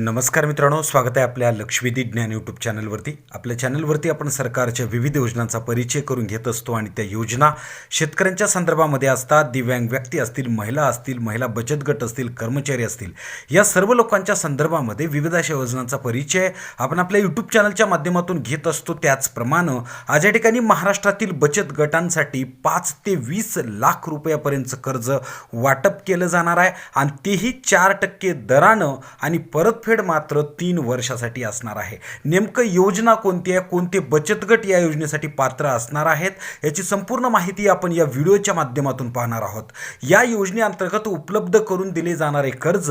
नमस्कार मित्रांनो स्वागत आहे आपल्या लक्ष्मीदी ज्ञान यूट्यूब चॅनलवरती. आपल्या चॅनलवरती आपण सरकारच्या विविध योजनांचा परिचय करून घेत असतो आणि त्या योजना शेतकऱ्यांच्या संदर्भामध्ये असतात दिव्यांग व्यक्ती असतील महिला असतील महिला बचत गट असतील कर्मचारी असतील या सर्व लोकांच्या संदर्भामध्ये विविध अशा योजनांचा परिचय आपण आपल्या यूट्यूब चॅनलच्या माध्यमातून घेत असतो. त्याचप्रमाणे आज या ठिकाणी महाराष्ट्रातील बचत गटांसाठी पाच ते वीस लाख रुपयापर्यंत कर्ज वाटप केलं जाणार आहे आणि तेही चार टक्के दरानं आणि परत परतफेड मात्र तीन वर्षासाठी असणार आहे. नेमकं योजना कोणती आहे? कोणते बचत गट या योजनेसाठी पात्र असणार आहेत? याची संपूर्ण माहिती आपण या व्हिडिओच्या माध्यमातून पाहणार आहोत. या योजनेअंतर्गत उपलब्ध करून दिले जाणारे कर्ज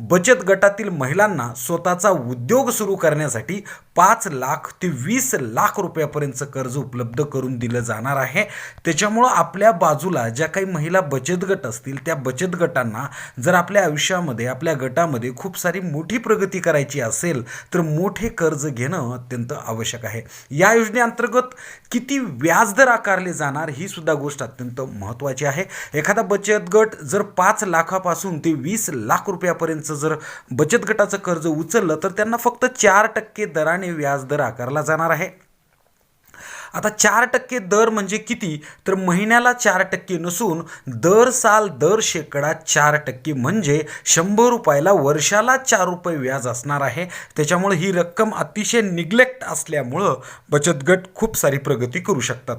बचत गटातील महिलांना स्वतःचा उद्योग सुरू करण्यासाठी पाच लाख ते वीस लाख रुपयापर्यंतचं कर्ज उपलब्ध करून दिलं जाणार आहे. त्याच्यामुळं आपल्या बाजूला ज्या काही महिला बचत गट असतील त्या बचत गटांना जर आपल्या आयुष्यामध्ये आपल्या गटामध्ये खूप सारी मोठी प्रगती करायची असेल तर मोठे कर्ज घेणं अत्यंत आवश्यक आहे. या योजनेअंतर्गत किती व्याजदर आकारले जाणार ही सुद्धा गोष्ट अत्यंत महत्त्वाची आहे. एखादा बचत गट जर पाच लाखापासून ते वीस लाख रुपयापर्यंत जर बचत गटाचं कर्ज उचललं तर त्यांना फक्त चार टक्के दराने व्याजदर आकारला जाणार आहे. आता चार टक्के दर म्हणजे किती? तर महिन्याला चार टक्के नसून दर साल दर शेकडा चार टक्के म्हणजे शंभर रुपयाला वर्षाला चार रुपये व्याज असणार आहे. त्याच्यामुळे ही रक्कम अतिशय निग्लेक्ट असल्यामुळं बचत गट खूप सारी प्रगती करू शकतात.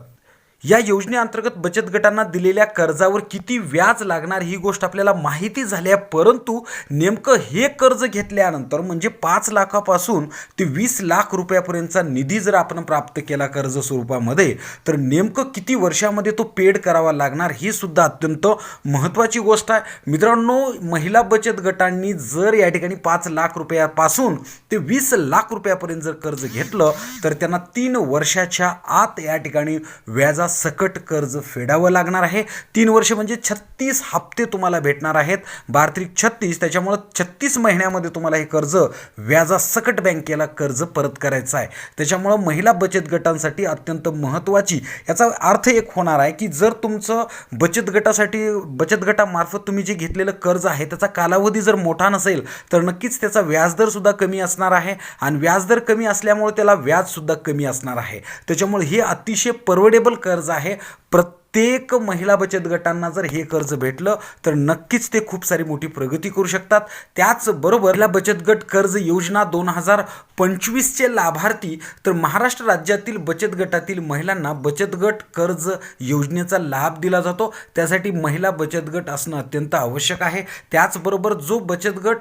या योजनेअंतर्गत बचत गटांना दिलेल्या कर्जावर किती व्याज लागणार ही गोष्ट आपल्याला माहिती झाली आहे परंतु नेमकं हे कर्ज घेतल्यानंतर म्हणजे पाच लाखापासून ते वीस लाख रुपयापर्यंतचा निधी जर आपण प्राप्त केला कर्ज स्वरूपामध्ये तर नेमकं किती वर्षामध्ये तो पेड करावा लागणार ही सुद्धा अत्यंत महत्त्वाची गोष्ट आहे. मित्रांनो महिला बचत गटांनी जर या ठिकाणी पाच लाख रुपयापासून ते वीस लाख रुपयापर्यंत जर कर्ज घेतलं तर त्यांना तीन वर्षाच्या आत या ठिकाणी व्याजा सकट कर्ज फेडावं लागणार आहे. तीन वर्ष म्हणजे छत्तीस हप्ते तुम्हाला भेटणार आहेत. बार्त्रिक छत्तीस त्याच्यामुळं छत्तीस महिन्यामध्ये तुम्हाला हे कर्ज व्याजासकट बँकेला कर्ज परत करायचं आहे. त्याच्यामुळं महिला बचत गटांसाठी अत्यंत महत्त्वाची. याचा अर्थ एक होणार आहे की जर तुमचं बचत गटासाठी बचत गटामार्फत तुम्ही जे घेतलेलं कर्ज आहे त्याचा कालावधी जर मोठा नसेल तर नक्कीच त्याचा व्याजदरसुद्धा कमी असणार आहे. आणि व्याजदर कमी असल्यामुळे त्याला व्याजसुद्धा कमी असणार आहे. त्याच्यामुळे हे अतिशय परवडेबल कर्ज आहे. प्रत्येक महिला बचत गटांना जर हे कर्ज भेटलं तर नक्कीच ते खूप सारी मोठी प्रगती करू शकतात. त्याचबरोबर महिला बचत गट कर्ज योजना दोन हजार पंचवीसचे लाभार्थी तर महाराष्ट्र राज्यातील बचत गटातील महिलांना बचत गट कर्ज योजनेचा लाभ दिला जातो. त्यासाठी महिला बचत गट असणं अत्यंत आवश्यक आहे. त्याचबरोबर जो बचत गट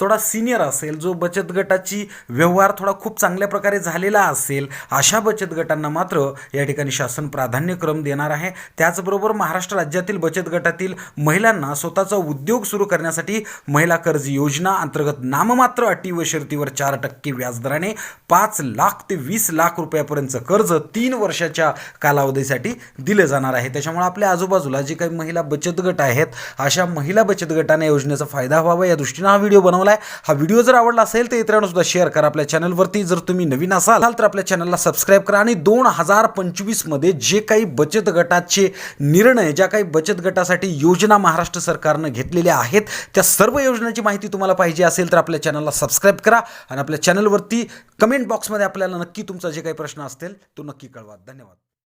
थोडा सिनियर असेल जो बचत गटाची व्यवहार थोडा खूप चांगल्या प्रकारे झालेला असेल अशा बचत गटांना मात्र या ठिकाणी शासन प्राधान्यक्रम देणार आहे. त्याचबरोबर महाराष्ट्र राज्यातील बचत गटातील महिलांना स्वतःचा उद्योग सुरू करण्यासाठी महिला कर्ज योजना अंतर्गत नाममात्र अटी व शर्तीवर चार टक्के व्याजदराने पाच लाख ते वीस लाख रुपयापर्यंतचं कर्ज तीन वर्षाच्या कालावधीसाठी दिलं जाणार आहे. त्याच्यामुळे आपल्या आजूबाजूला जे काही महिला बचत गट आहेत अशा महिला बचत गटांना योजनेचा फायदा व्हावा या दृष्टीनं हा व्हिडिओ बनवला आहे हा व्हिडिओ जर आवडला असेल तर इतरांना सुद्धा शेअर करा. आपल्या चॅनलवरती जर तुम्ही नवीन असाल तर आपल्या चॅनलला सबस्क्राईब करा आणि दोन हजार पंचवीसमध्ये जे काही बचत गटाचे निर्णय ज्या काही बचत गटासाठी योजना महाराष्ट्र सरकारनं घेतलेल्या आहेत त्या सर्व योजनांची माहिती तुम्हाला पाहिजे असेल तर आपल्या चॅनलला सबस्क्राईब करा आणि आपल्या चॅनलवरती कमेंट बॉक्समध्ये आपल्याला नक्की तुमचा जे काही प्रश्न असतील तो नक्की कळवा. धन्यवाद.